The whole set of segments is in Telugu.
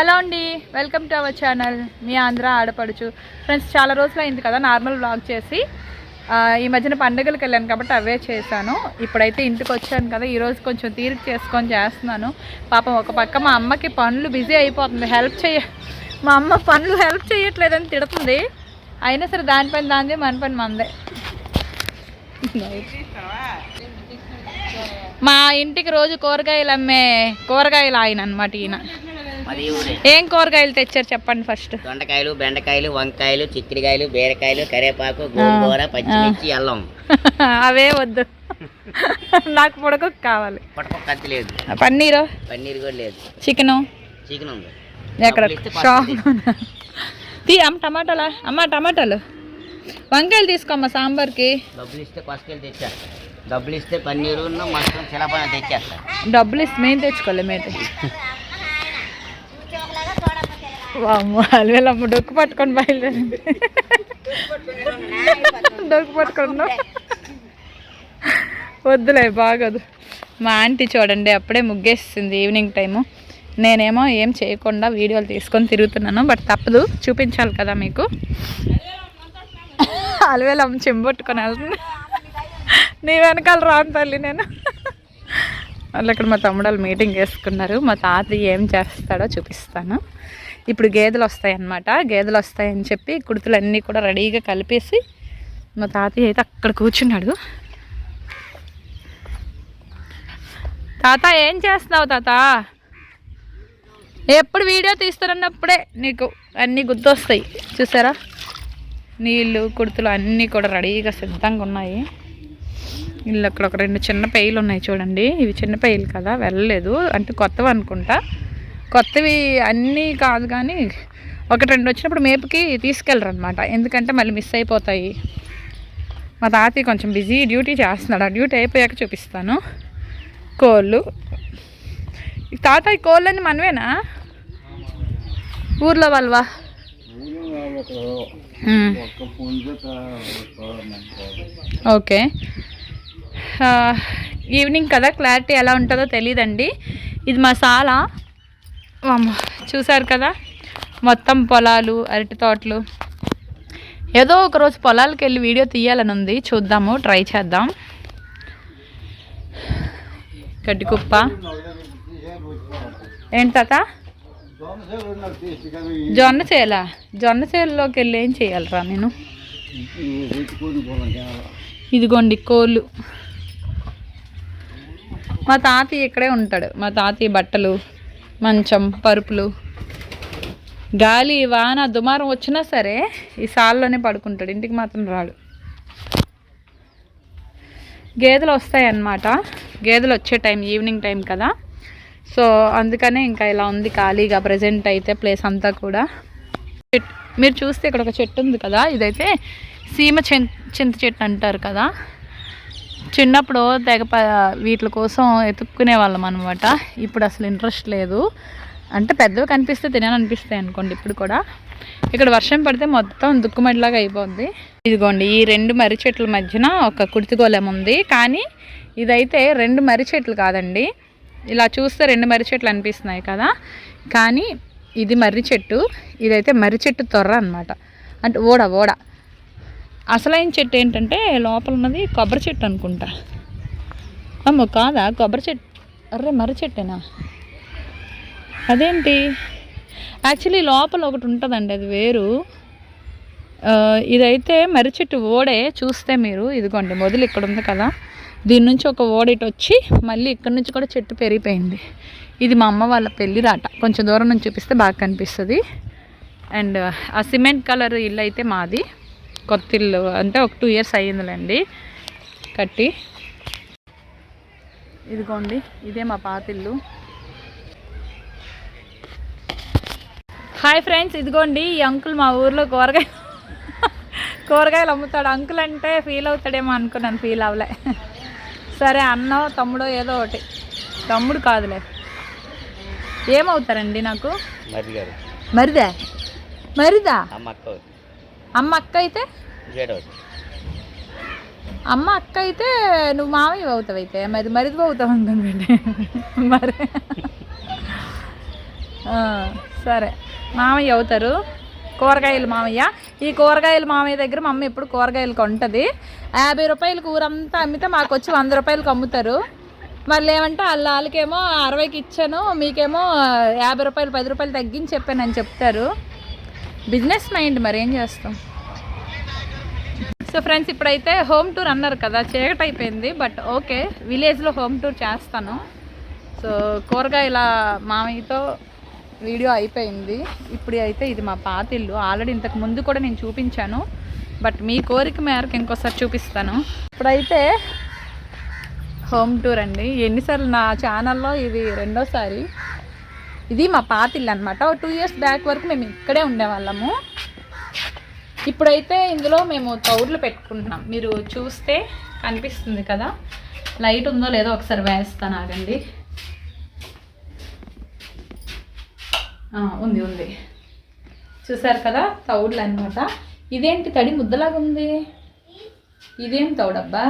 హలో అండి వెల్కమ్ టు అవర్ ఛానల్. మీ ఆంధ్ర ఆడపడుచు. ఫ్రెండ్స్ చాలా రోజులు అయింది కదా నార్మల్ బ్లాగ్ చేసి. ఈ మధ్యన పండుగలకు వెళ్ళాను కాబట్టి అవే చేశాను. ఇప్పుడైతే ఇంటికి వచ్చాను కదా ఈరోజు కొంచెం తీరిక చేసుకొని చేస్తున్నాను. పాపం ఒక పక్క మా అమ్మకి పనులు బిజీ అయిపోతుంది. హెల్ప్ చేయ మా అమ్మ పనులు హెల్ప్ చేయట్లేదని తిడుతుంది. అయినా సరే దానిపైన దానిదే మన పని మందే. మా ఇంటికి రోజు కూరగాయలు అమ్మే కూరగాయలు ఆయన అనమాట ఈయన. ఏం కూరగాయలు తెచ్చారు చెప్పండి ఫస్ట్? దొండకాయలు బెండకాయలు వంకాయలు చిక్కుడుకాయలు బీరకాయలు కరివేపాకు గోంగూర పచ్చిమిర్చి అల్లం. అవే వద్దు. నాకు పొడకు కావాలి. కత్తి లేదు. పన్నీరు? పన్నీర్ కూడా లేదు. చికెను? చికెన్ ఉంది. ఎక్కడ? షాప్ తీ అమ్మ టమాటాలా? అమ్మ టమాటాలు. వంకాయలు తీసుకోమ్మ సాంబార్కి. డబ్బులు ఇస్తే కొసకెళ్ళి తెచ్చేస్తా డబ్బులు ఇస్తే పన్నీరు మటన్ చిలపన తెచ్చేస్తా డబ్బులు ఇస్తే మేము తెచ్చుకోలే మేతే వామ్మ అలవేలమ్మ డొక్కు పట్టుకొని బయలుదేరి. డొక్కు పట్టుకున్నా వద్దులే బాగోదు. మా ఆంటీ చూడండి అప్పుడే ముగ్గేస్తుంది ఈవినింగ్ టైము. నేనేమో ఏం చేయకుండా వీడియోలు తీసుకొని తిరుగుతున్నాను బట్ తప్పదు చూపించాలి కదా మీకు. అలవేలమ్మ చెంబొట్టుకొని వెళ్తుంది. నీ వెనకాల రాను తల్లి నేను. వాళ్ళు ఇక్కడ మా తమ్ముడు వాళ్ళు మీటింగ్ చేసుకున్నారు మా తాత ఏం చేస్తాడో చూపిస్తాను. ఇప్పుడు గేదెలు వస్తాయన్నమాట గేదెలు వస్తాయని చెప్పి కుడుతులన్నీ కూడా రెడీగా కలిపేసి మా తాతయ్య అయితే అక్కడ కూర్చున్నాడు. తాత ఏం చేస్తున్నావు తాత? ఎప్పుడు వీడియో తీస్తారన్నప్పుడే నీకు అన్నీ గుర్తొస్తాయి. చూసారా? నీళ్ళు కుడుతులు అన్నీ కూడా రెడీగా సిద్ధంగా ఉన్నాయి. ఇల్లు అక్కడ ఒక రెండు చిన్న పెయిలు ఉన్నాయి చూడండి. ఇవి చిన్న పెయిలు కదా వెళ్ళలేదు. అంటే కొత్తవి అనుకుంటా. కొత్తవి అన్నీ కాదు కానీ ఒకటి రెండు వచ్చినప్పుడు మేపుకి తీసుకెళ్ళరనమాట ఎందుకంటే మళ్ళీ మిస్ అయిపోతాయి. మా తాతయ్య కొంచెం బిజీ డ్యూటీ చేస్తున్నాడు. ఆ డ్యూటీ అయిపోయాక చూపిస్తాను. కోళ్ళు. ఈ తాతయ్య కోళ్ళని మనమేనా? ఊర్లో వాళ్ళవా? ఓకే. ఈవినింగ్ కదా క్లారిటీ ఎలా ఉంటుందో తెలియదండి ఇది మసాలా సాలా. చూసారు కదా? మొత్తం పొలాలు అరటి తోటలు. ఏదో ఒకరోజు పొలాలకు వెళ్ళి వీడియో తీయాలని ఉంది. చూద్దాము ట్రై చేద్దాం. గడ్డి కుప్ప. ఏంటి తాత? జొన్న చేయాలా జొన్న చేలలోకి వెళ్ళి ఏం చేయాలరా నేను? ఇదిగోండి కోళ్ళు. మా తాతయ్య ఇక్కడే ఉంటాడు. మా తాతయ్య బట్టలు. మంచం పరుపులు. గాలి వాన దుమారం వచ్చినా సరే ఈ సాల్లోనే పడుకుంటాడు. ఇంటికి మాత్రం రాడు. గేదెలు వస్తాయన్నమాట. గేదెలు వచ్చే టైం ఈవినింగ్ టైం కదా. సో అందుకనే ఇంకా ఇలా ఉంది ఖాళీగా ప్రజెంట్ అయితే ప్లేస్ అంతా కూడా. చెట్- మీరు చూస్తే ఇక్కడ ఒక చెట్టు ఉంది కదా? ఇదైతే సీమ చింత చెట్టు అంటారు కదా? చిన్నప్పుడు తెగ వీటి కోసం ఎతుక్కునే వాళ్ళం అనమాట ఇప్పుడు అసలు ఇంట్రెస్ట్ లేదు. అంటే పెద్దవి కనిపిస్తే తినాలనిపిస్తాయి అనుకోండి ఇప్పుడు కూడా. ఇక్కడ వర్షం పడితే మొత్తం దుక్కుమడిలాగా అయిపోద్ది. ఇదిగోండి ఈ రెండు మర్రి చెట్ల మధ్యన ఒక కుర్తిగోళం ఉంది. కానీ ఇదైతే రెండు మర్రి చెట్లు కాదండి. ఇలా చూస్తే రెండు మర్రి చెట్లు అనిపిస్తున్నాయి కదా. కానీ ఇది మర్రి చెట్టు. ఇదైతే మర్రి చెట్టు తొర్ర అనమాట అంటే ఓడ ఓడ. అసలైన చెట్టు ఏంటంటే లోపల ఉన్నది కొబ్బరి చెట్టు అనుకుంటా. అమ్మో కాదా? కొబ్బరి చెట్టు అర్రే మర్రి చెట్టేనా? అదేంటి? యాక్చువల్లీ లోపల ఒకటి ఉంటుందండి అది వేరు. ఇదైతే మర్రి చెట్టు ఓడే చూస్తే మీరు ఇదిగోండి మొదలు ఇక్కడ ఉంది కదా. దీని నుంచి ఒక ఓడ వచ్చి మళ్ళీ ఇక్కడ నుంచి కూడా చెట్టు పెరిగిపోయింది. ఇది మా అమ్మ వాళ్ళ పెళ్ళి రాట. కొంచెం దూరం నుంచి చూపిస్తే బాగా కనిపిస్తుంది. అండ్ ఆ సిమెంట్ కలర్ ఇల్లు అయితే మాది. కొత్త ఇల్లు అంటే ఒక టూ ఇయర్స్ అయ్యిందిలేండి కట్టి. ఇదిగోండి ఇదే మా పాత ఇల్లు హాయ్ ఫ్రెండ్స్ ఇదిగోండి ఈ అంకుల్ మా ఊర్లో కూరగాయ కూరగాయలు అమ్ముతాడు. అంకుల్ అంటే ఫీల్ అవుతాడేమో అనుకున్నాను ఫీల్ అవ్వలే. సరే అన్నో తమ్ముడో ఏదో ఒకటి. తమ్ముడు కాదులే. ఏమవుతారండి నాకు? మరిదా? మరిదా? అమ్మ అక్క అయితే? అమ్మ అక్క అయితే నువ్వు మామయ్య అవుతావు అయితే. మరి మరిది అవుతావు అనుకోండి మరి. సరే. మామయ్య అవుతారు. కూరగాయలు మామయ్య ఈ కూరగాయలు మామయ్య దగ్గర మా అమ్మ ఎప్పుడు కూరగాయలు కొంటది. యాభై రూపాయలు కూరంతా అమ్మితే మాకు వచ్చి వంద రూపాయలకు అమ్ముతారు. మళ్ళీ ఏమంటే వాళ్ళ వాళ్ళకేమో అరవైకి ఇచ్చాను మీకేమో యాభై రూపాయలు పది రూపాయలు తగ్గించి చెప్పానని చెప్తారు. బిజినెస్ మైండ్ మరి ఏం చేస్తాం? సో ఫ్రెండ్స్ ఇప్పుడైతే హోమ్ టూర్ అన్నారు కదా చీకటి అయిపోయింది బట్ ఓకే విలేజ్లో హోమ్ టూర్ చేస్తాను. సో కూరగాయల మామయ్యతో వీడియో అయిపోయింది. ఇప్పుడు అయితే ఇది మా పాత ఇల్లు. ఆల్రెడీ ఇంతకు ముందు కూడా నేను చూపించాను బట్ మీ కోరిక మేరకు ఇంకోసారి చూపిస్తాను. ఇప్పుడైతే హోమ్ టూర్ అండి. ఎన్నిసార్లు నా ఛానల్లో ఇది రెండోసారి. ఇది మా పాత ఇల్లు అనమాట టూ ఇయర్స్ బ్యాక్ వరకు మేము ఇక్కడే ఉండేవాళ్ళము. ఇప్పుడైతే ఇందులో మేము తౌడులు పెట్టుకుంటున్నాం. మీరు చూస్తే కనిపిస్తుంది కదా? లైట్ ఉందో లేదో ఒకసారి వేస్తాను ఆగండి. ఉంది ఉంది. చూసారు కదా? తౌడ్లు అనమాట ఇదేంటి తడి ముద్దలాగా ఉంది? ఇదేం తౌడబ్బా?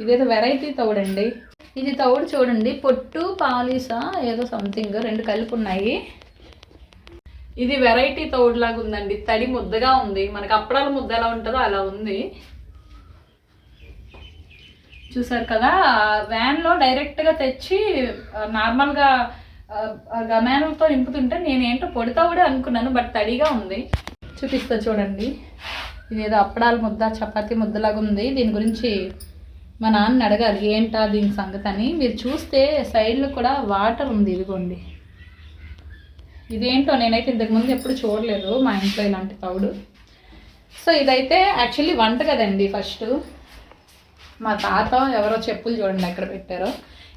ఇదేదో వెరైటీ తౌడండి. ఇది తౌడు చూడండి పొట్టు పాలిసా ఏదో సంథింగ్ రెండు కలిపి ఉన్నాయి ఇది వెరైటీ తౌడు లాగా ఉందండి. తడి ముద్దగా ఉంది. మనకి అప్పడాల ముద్ద ఎలా ఉంటుందో అలా ఉంది. చూసారు కదా? వ్యాన్లో డైరెక్ట్గా తెచ్చి నార్మల్గా ఆ, నింపుతుంటే నేనేంటో పొడితా అనుకున్నాను బట్ తడిగా ఉంది. చూపిస్తా చూడండి. ఇదేదో అప్పడాల ముద్ద చపాతీ ముద్దలాగా ఉంది. దీని గురించి మా నాన్న అడగాలి ఏంటా దీని సంగతి? అని. మీరు చూస్తే సైడ్లో కూడా వాటర్ ఉంది ఇదిగోండి. ఇదేంటో నేనైతే ఇంతకుముందు ఎప్పుడు చూడలేదు మా ఇంట్లో ఇలాంటి తౌడు. సో ఇదైతే యాక్చువల్లీ వంట కదండి ఫస్ట్. మా తాత ఎవరో చెప్పులు చూడండి ఎక్కడ పెట్టారో.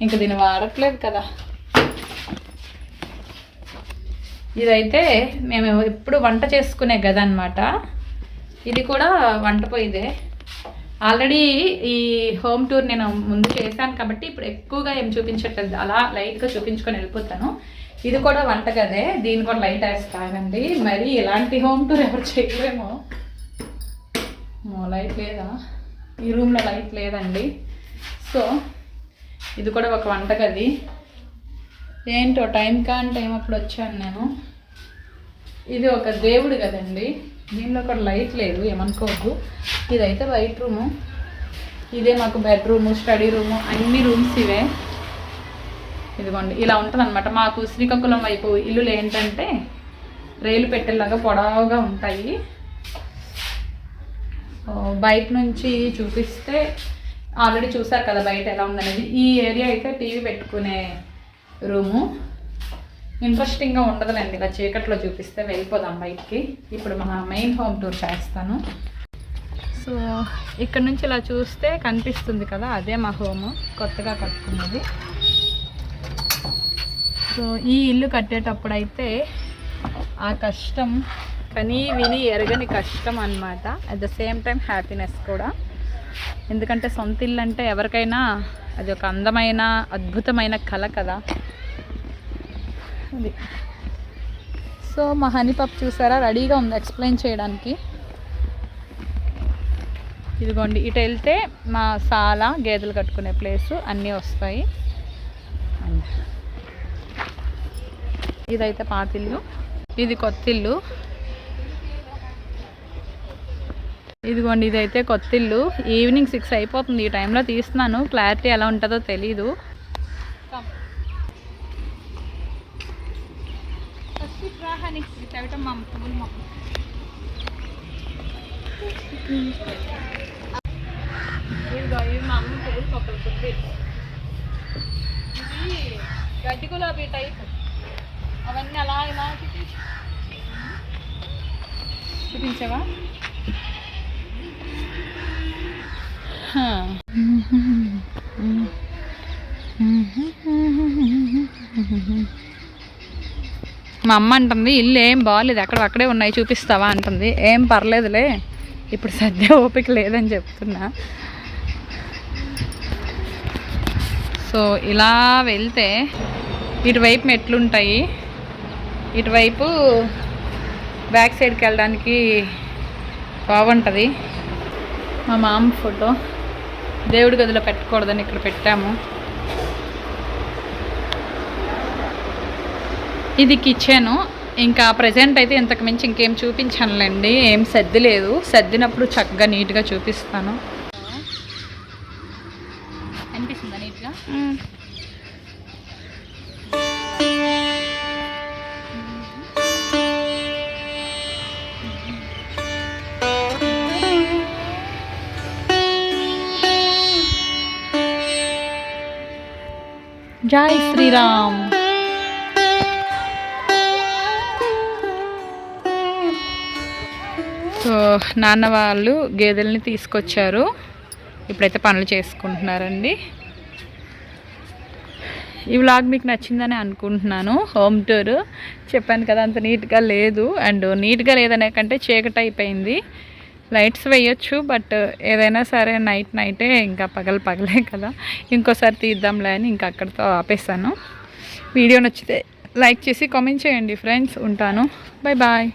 ఇంకా దీన్ని వాడట్లేదు కదా. ఇదైతే మేము ఎప్పుడు వంట చేసుకునే గది అనమాట ఇది కూడా వంట పొయ్యిదే ఆల్రెడీ ఈ హోమ్ టూర్ నేను ముందు చేశాను కాబట్టి ఇప్పుడు ఎక్కువగా ఏం చూపించట్లేదు. అలా లైట్గా చూపించుకొని వెళ్ళిపోతాను. ఇది కూడా వంటగదే దీన్ని కూడా లైట్ వేస్తానండి. మరి ఇలాంటి హోమ్ టూర్ ఎవరు చేయలేమో. లైట్ లేదా? ఈ రూమ్లో లైట్ లేదండి. సో ఇది కూడా ఒక వంటగది. ఏంటో టైం కాని టైం అప్పుడు వచ్చాను నేను. ఇది ఒక దేవుడు కదండి దీనిలో కూడా లైట్ లేదు ఏమనుకోవద్దు. ఇదైతే లైట్ రూము. ఇదే మాకు బెడ్రూము స్టడీ రూము అన్ని రూమ్స్ ఇవే. ఇదిగోండి ఇలా ఉంటుంది అనమాట మాకు శ్రీకాకుళం వైపు ఇల్లులు ఏంటంటే రైలు పెట్టేలాగా పొడవుగా ఉంటాయి. బయట నుంచి చూపిస్తే ఆల్రెడీ చూసారు కదా బయట ఎలా ఉందనేది. ఈ ఏరియా అయితే టీవీ పెట్టుకునే రూము. ఇంట్రెస్టింగ్గా ఉండదులేండి. ఇలా చీకట్లో చూపిస్తే వెళ్ళిపోదాం బయటికి. ఇప్పుడు మన మెయిన్ హోమ్ టూర్ చేస్తాను. సో ఇక్కడ నుంచి ఇలా చూస్తే కనిపిస్తుంది కదా అదే మా హోము కొత్తగా కట్టుకున్నది. సో ఈ ఇల్లు కట్టేటప్పుడు అయితే ఆ కష్టం కనీ విని ఎరగని కష్టం అన్నమాట. At the same time happiness కూడా. ఎందుకంటే సొంత ఇల్లు అంటే ఎవరికైనా అది ఒక అందమైన అద్భుతమైన కళ కదా. అది సో మా హనీ పప్ చూసారా? రెడీగా ఉంది ఎక్స్ప్లెయిన్ చేయడానికి. ఇదిగోండి ఇటు వెళ్తే మా సాల గేదెలు కట్టుకునే ప్లేసు అన్నీ వస్తాయి. అండ్ ఇదైతే పాతిల్లు. ఇది కొత్త ఇల్లు ఇదిగోండి ఇదైతే కొత్త ఇల్లు ఈవినింగ్ సిక్స్ అయిపోతుంది. ఈ టైంలో తీస్తున్నాను. క్లారిటీ ఎలా ఉంటుందో తెలీదు. ఇదిగో ఇవి మా అమ్మ పువ్వులు మొక్కలు కుట్టి ఇది గడ్డి గులాబీ టైప్ అవన్నీ అలా ఇలా చూపించు Mm-hmm. మా అమ్మ అంటుంది ఇల్లు ఏం బాగాలేదు అక్కడ అక్కడే ఉన్నాయి చూపిస్తావా? అంటుంది. ఏం పర్లేదులే ఇప్పుడు సద్య ఓపిక లేదని చెప్తున్నా. సో ఇలా వెళ్తే ఇటువైపు మెట్లుంటాయి. ఇటువైపు బ్యాక్ సైడ్కి వెళ్ళడానికి బాగుంటుంది. మా మామ ఫోటో. దేవుడి గదిలో పెట్టకూడదని ఇక్కడ పెట్టాము. ఇది కిచెను ఇంకా ప్రజెంట్ అయితే ఇంతకు మించి ఇంకేం చూపించనులేండి. ఏం సర్ది లేదు. సర్దినప్పుడు చక్కగా నీట్గా చూపిస్తాను. అనిపిస్తుందా నీట్గా జై శ్రీరామ్. సో నాన్న వాళ్ళు గేదెల్ని తీసుకొచ్చారు. ఇప్పుడైతే పనులు చేసుకుంటున్నారండి. ఈ వ్లాగ్ మీకు నచ్చిందని అనుకుంటున్నాను. Home tour. చెప్పాను కదా అంత నీట్గా లేదు. అండ్ నీట్గా లేదనే కంటే చీకటి అయిపోయింది. లైట్స్ వేయొచ్చు బట్ ఏదైనా సరే నైట్ నైటే ఇంకా పగలు పగలే కదా. ఇంకోసారి తీద్దాంలే అని ఇంకా అక్కడితో ఆపేసాను వీడియో నచ్చితే లైక్ చేసి కామెంట్ చేయండి ఫ్రెండ్స్. ఉంటాను. Bye bye.